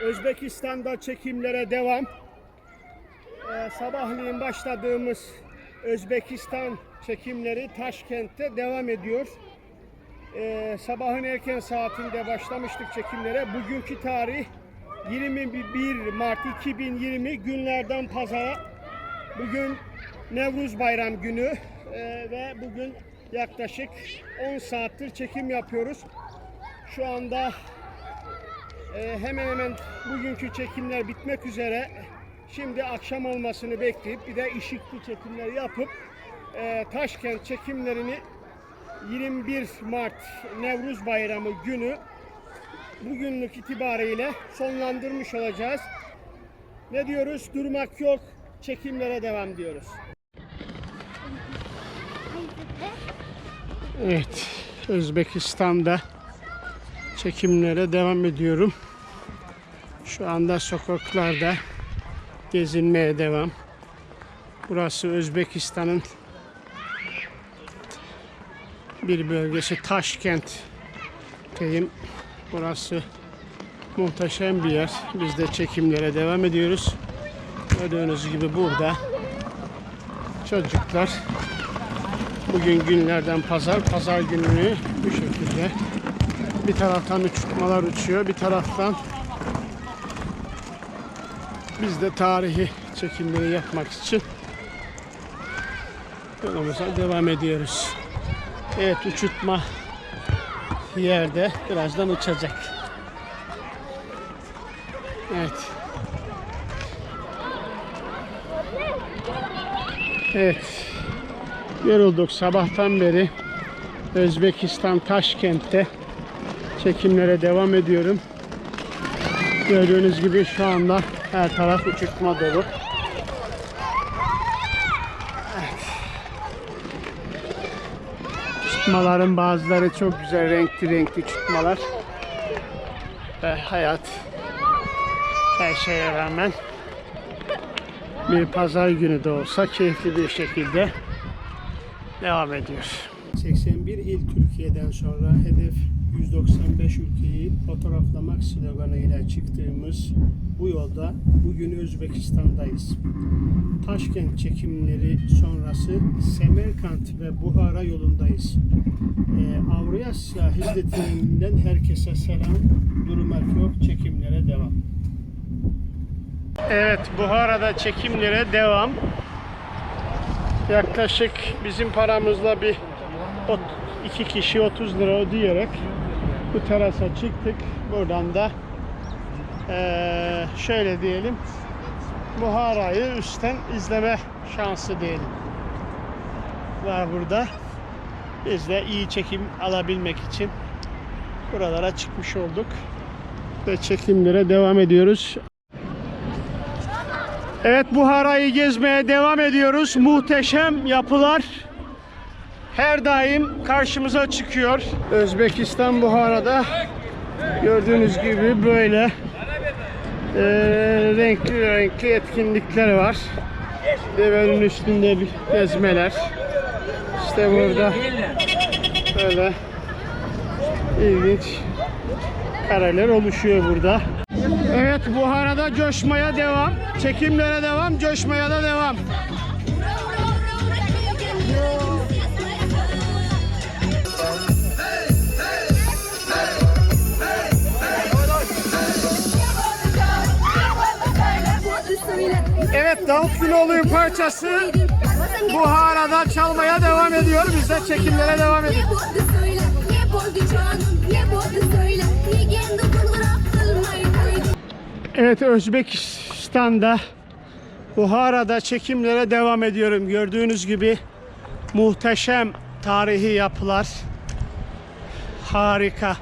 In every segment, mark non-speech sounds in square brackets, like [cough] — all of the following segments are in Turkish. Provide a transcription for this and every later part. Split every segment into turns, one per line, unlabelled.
Özbekistan'da çekimlere devam. Ee, sabahleyin başladığımız Özbekistan çekimleri Taşkent'te devam ediyor. Ee, sabahın erken saatinde başlamıştık çekimlere. Bugünkü tarih 21 Mart 2020 günlerden pazara. Bugün Nevruz Bayram günü Ee, ve bugün yaklaşık 10 saattir çekim yapıyoruz. Şu anda ee, hemen hemen bugünkü çekimler bitmek üzere. Şimdi akşam olmasını bekleyip bir de ışıklı çekimler yapıp e, Taşkent çekimlerini 21 Mart Nevruz Bayramı günü bugünlük itibariyle sonlandırmış olacağız. Ne diyoruz? Durmak yok. Çekimlere devam diyoruz. Evet, Özbekistan'da çekimlere devam ediyorum. Şu anda sokaklarda gezinmeye devam. Burası Özbekistan'ın bir bölgesi Taşkent'teyim. Burası muhteşem bir yer. Biz de çekimlere devam ediyoruz. Gördüğünüz gibi burada çocuklar bugün günlerden pazar, pazar gününü bu şekilde bir taraftan uçurtmalar uçuyor, bir taraftan biz de tarihi çekimleri yapmak için yolumuza devam ediyoruz. Evet uçurtma yerde birazdan uçacak. Evet. Evet. Yorulduk sabahtan beri Özbekistan Taşkent'te çekimlere devam ediyorum. Gördüğünüz gibi şu anda her taraf uçurtma dolu. Evet. Uçurtmaların bazıları çok güzel renkli renkli uçurtmalar. Ve hayat her şeye rağmen bir pazar günü de olsa keyifli bir şekilde devam ediyor. 81 il Türkiye'den sonra hedef 195 ülkeyi fotoğraflamak sloganıyla çıktığımız bu yolda bugün Özbekistan'dayız. Taşkent çekimleri sonrası Semerkant ve Buhara yolundayız. Ee, Avrasya Hizmetlerinden herkese selam. Durmak yok, çekimlere devam. Evet, Buhara'da çekimlere devam. Yaklaşık bizim paramızla bir ot- iki kişi 30 lira ödeyerek bu terasa çıktık. Buradan da eee, şöyle diyelim Buhara'yı üstten izleme şansı diyelim. Var burada. Biz de iyi çekim alabilmek için buralara çıkmış olduk. Ve çekimlere devam ediyoruz. Evet Buhara'yı gezmeye devam ediyoruz. Muhteşem yapılar her daim karşımıza çıkıyor. Özbekistan Buhara'da gördüğünüz gibi böyle eee, renkli renkli etkinlikler var. Devenin üstünde bir gezmeler. İşte burada böyle ilginç kareler oluşuyor burada. Evet Buhara'da coşmaya devam. Çekimlere devam, coşmaya da devam. Davut Güloğlu'nun parçası Buhara'da çalmaya devam ediyor. Biz de çekimlere devam ediyoruz. Evet Özbekistan'da Buhara'da çekimlere devam ediyorum. Gördüğünüz gibi muhteşem tarihi yapılar. Harika.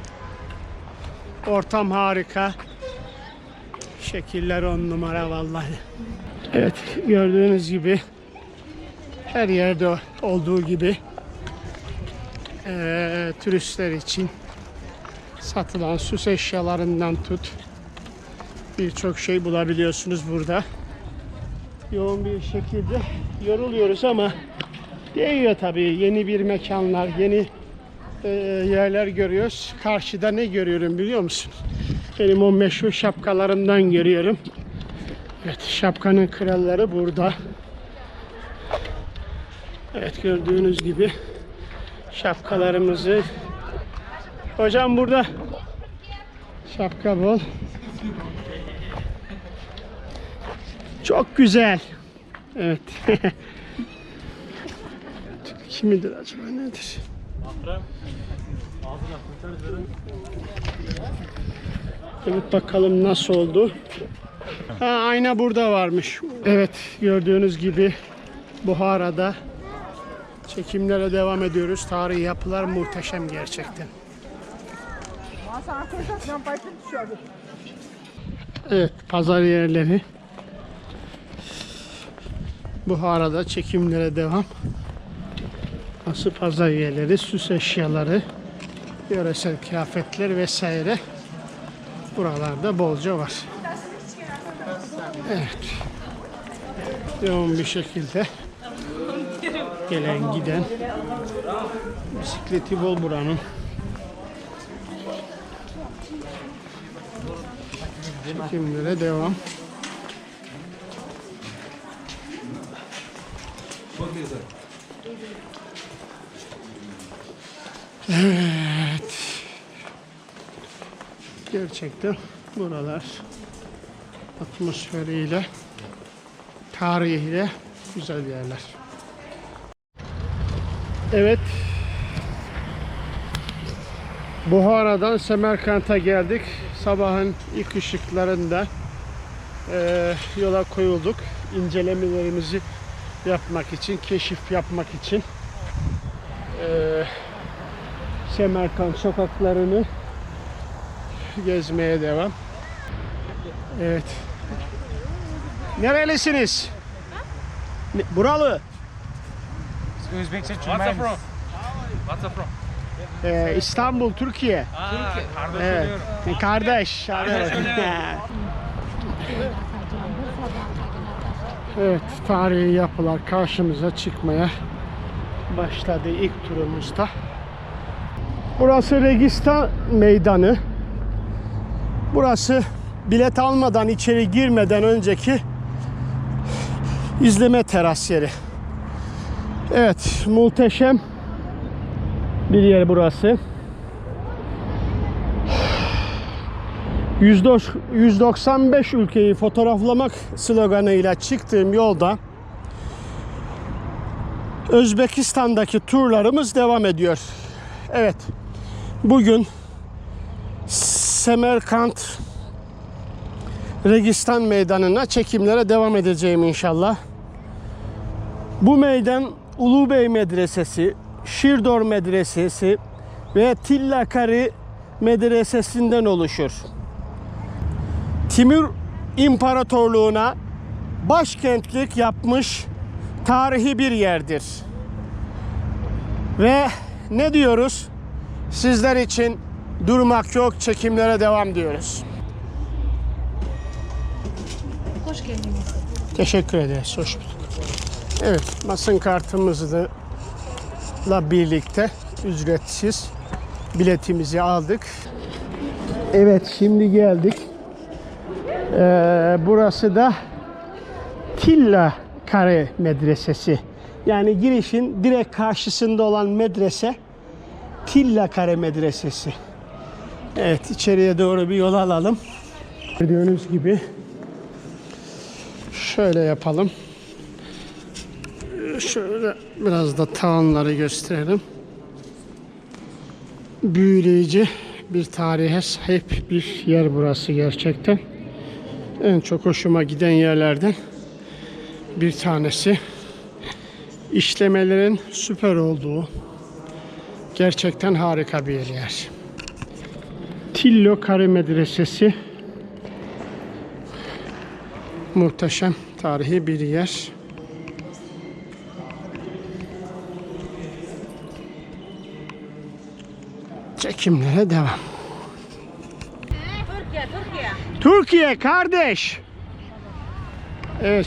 Ortam harika. Şekiller on numara vallahi. Evet gördüğünüz gibi her yerde olduğu gibi eee, turistler için satılan süs eşyalarından tut birçok şey bulabiliyorsunuz burada. Yoğun bir şekilde yoruluyoruz ama değiyor tabii. Yeni bir mekanlar, yeni e, yerler görüyoruz. Karşıda ne görüyorum biliyor musun? Benim o meşhur şapkalarımdan görüyorum. Evet şapkanın kralları burada. Evet gördüğünüz gibi şapkalarımızı Hocam burada şapka bol. Çok güzel. Evet. [laughs] Kimidir acaba nedir? Evet bakalım nasıl oldu. Ha, ayna burada varmış. Evet gördüğünüz gibi Buhara'da çekimlere devam ediyoruz. Tarihi yapılar muhteşem gerçekten. Evet pazar yerleri. Buhara'da çekimlere devam. Nasıl pazar yerleri, süs eşyaları, yöresel kıyafetler vesaire buralarda bolca var. Evet. Yoğun bir şekilde gelen giden bisikleti bol buranın. Çekimlere devam. Evet. Gerçekten buralar atmosferiyle, tarihiyle güzel yerler. Evet. Buhara'dan Semerkant'a geldik. Sabahın ilk ışıklarında eee, yola koyulduk. İncelemelerimizi yapmak için, keşif yapmak için. Eee Semerkant sokaklarını gezmeye devam. Evet. Nerelisiniz? Ne- Buralı.
Özbekçe
What's up from? What's up from?
Ee, İstanbul, Türkiye.
Aa, kardeş
Evet.
oluyorum.
Kardeş. evet, tarihi yapılar karşımıza çıkmaya başladı ilk turumuzda. Burası Registan Meydanı. Burası bilet almadan içeri girmeden önceki izleme teras yeri. Evet, muhteşem bir yer burası. 109 195 ülkeyi fotoğraflamak sloganıyla çıktığım yolda Özbekistan'daki turlarımız devam ediyor. Evet. Bugün Semerkant Registan Meydanı'na çekimlere devam edeceğim inşallah. Bu meydan Ulubey Medresesi, Şirdor Medresesi ve Tillakari Medresesi'nden oluşur. Timur İmparatorluğu'na başkentlik yapmış tarihi bir yerdir. Ve ne diyoruz? Sizler için durmak yok, çekimlere devam diyoruz.
Hoş geldiniz.
Teşekkür ederiz. Hoş bulduk. Evet, basın kartımızla birlikte ücretsiz biletimizi aldık. Evet, şimdi geldik. Ee, burası da Tilla Kare Medresesi. Yani girişin direkt karşısında olan medrese Tilla Kare Medresesi. Evet, içeriye doğru bir yol alalım. Gördüğünüz gibi Şöyle yapalım. Şöyle biraz da tavanları gösterelim. Büyüleyici bir tarihe sahip bir yer burası gerçekten. En çok hoşuma giden yerlerden bir tanesi. İşlemelerin süper olduğu gerçekten harika bir yer. Tillo Kare Medresesi Muhteşem tarihi bir yer. Çekimlere devam.
Türkiye, Türkiye.
Türkiye kardeş. Evet,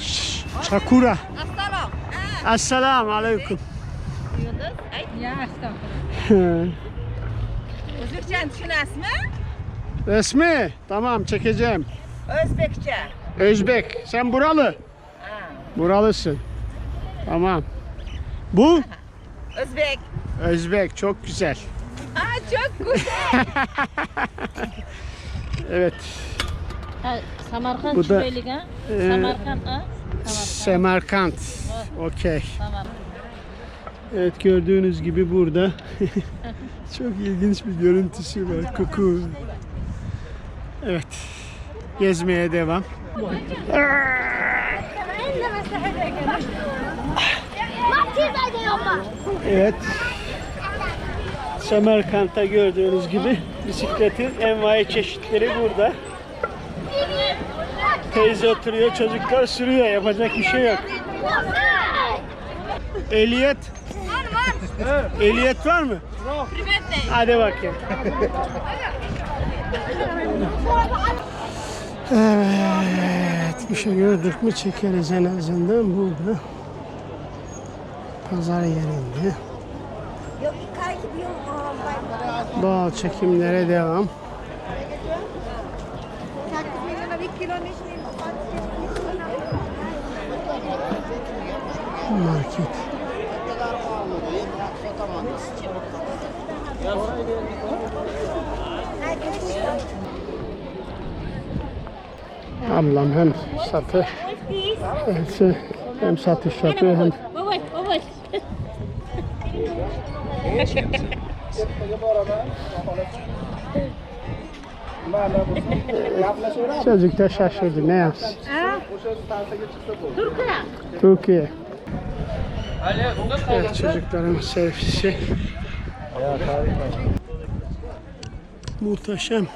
Çakura.
Assalam.
Esselamu Aleyküm.
Özbekçe tushunasizmi?
Resmi. Tamam çekeceğim.
Özbekçe.
Özbek. Sen buralı. Buralısın. Tamam. Bu?
Özbek.
Özbek. Çok güzel.
Aa, çok güzel. [laughs]
Evet.
Ha, Samarkand
Bu da,
şüpheli ha?
e,
Samarkand ha?
Semerkant. Okey.
Tamam.
Evet gördüğünüz gibi burada [laughs] çok ilginç bir görüntüsü var. Koku. Evet. Gezmeye devam. Evet. Semerkant'ta gördüğünüz gibi bisikletin envai çeşitleri burada. Teyze oturuyor, çocuklar sürüyor. Yapacak bir şey yok. Ehliyet. Ehliyet var mı? Hadi bakayım. [laughs] Evet, bir şey gördük mü çekeriz en azından burada. Pazar yerinde. Doğal çekimlere devam. Market. Ablam hem satı hem, satış yapıyor hem çocuk da şaşırdı ne yapsın. Türkiye. Evet çocukların sevgisi. Muhteşem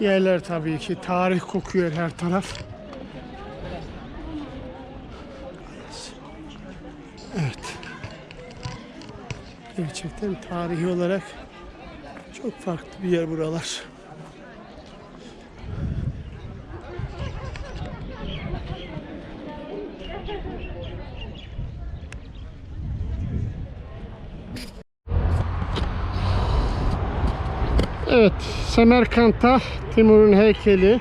yerler tabii ki. Tarih kokuyor her taraf. Evet. Gerçekten tarihi olarak çok farklı bir yer buralar. Evet, Semerkant'ta Timur'un heykeli.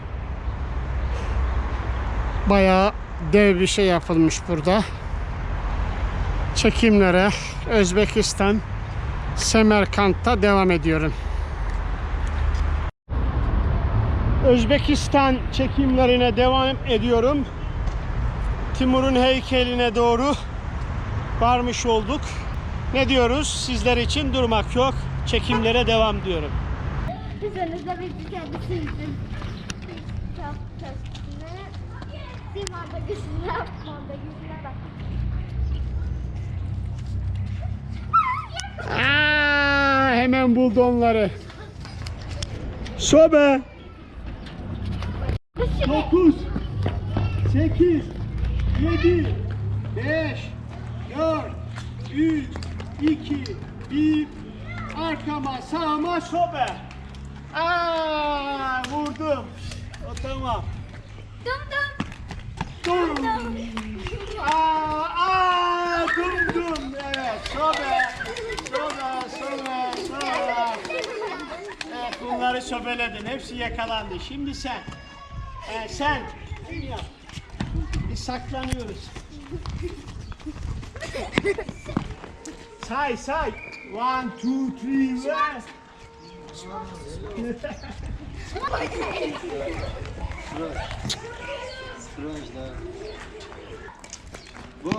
Bayağı dev bir şey yapılmış burada. Çekimlere Özbekistan Semerkant'ta devam ediyorum. Özbekistan çekimlerine devam ediyorum. Timur'un heykeline doğru varmış olduk. Ne diyoruz? Sizler için durmak yok. Çekimlere devam diyorum.
Üzerinizde bir kendisiydim. Çok kötü. Simanda yüzüne, manda yüzüne bak.
Aa, hemen buldu onları. Sobe. 9 8 7 5 4 3 2 1 Arkama sağıma sobe. Aa, vurdum. O tamam.
Dum dum.
Dum. Aa, aa, dum dum. Evet, sobe. Sobe, sobe, sobe. Evet, bunları sobeledin. Hepsi yakalandı. Şimdi sen. Ee, sen. Biz saklanıyoruz. say, say. One, two, three, one.
Bu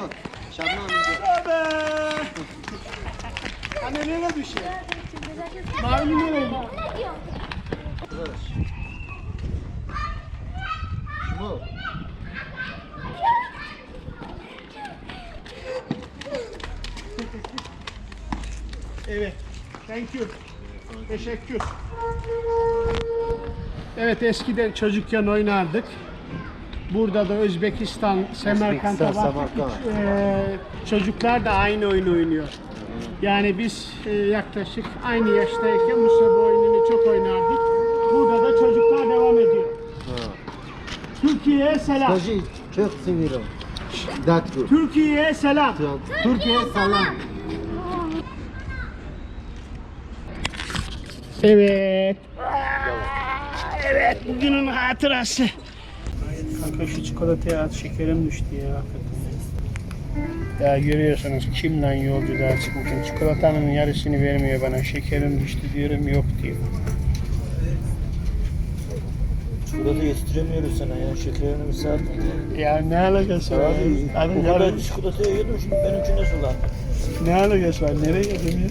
Şabnan amca.
Sobe. Hani nereye düşüyor? Mavi nereye?
Ne diyor?
Bu.
Evet. Thank you. Teşekkür. Evet eskiden çocukken oynardık. Burada da Özbekistan, Semerkant'a
Özbekistan,
baktık.
Semerkant.
Ee, çocuklar da aynı oyunu oynuyor. Yani biz e, yaklaşık aynı yaştayken Musa bu oyununu çok oynardık. Burada da çocuklar devam ediyor. Türkiye'ye selam.
Скажи, çok seviyorum. Datku.
Türkiye'ye selam.
Türkiye salam.
Evet. Evet bugünün hatırası. Kanka şu çikolataya at şekerim düştü ya. Ya görüyorsunuz kimden yolculuğa çıkmışım. Çikolatanın yarısını vermiyor bana. Şekerim düştü diyorum yok diyor.
Çikolata yetiştiremiyoruz sana ya. Şekerini misal.
Ya ne alakası var?
Abi,
Hadi
o
yarın-
kadar çikolata yiyordum şimdi benim için ne sulandı?
Ne alakası var? Nereye gidiyorsun ya?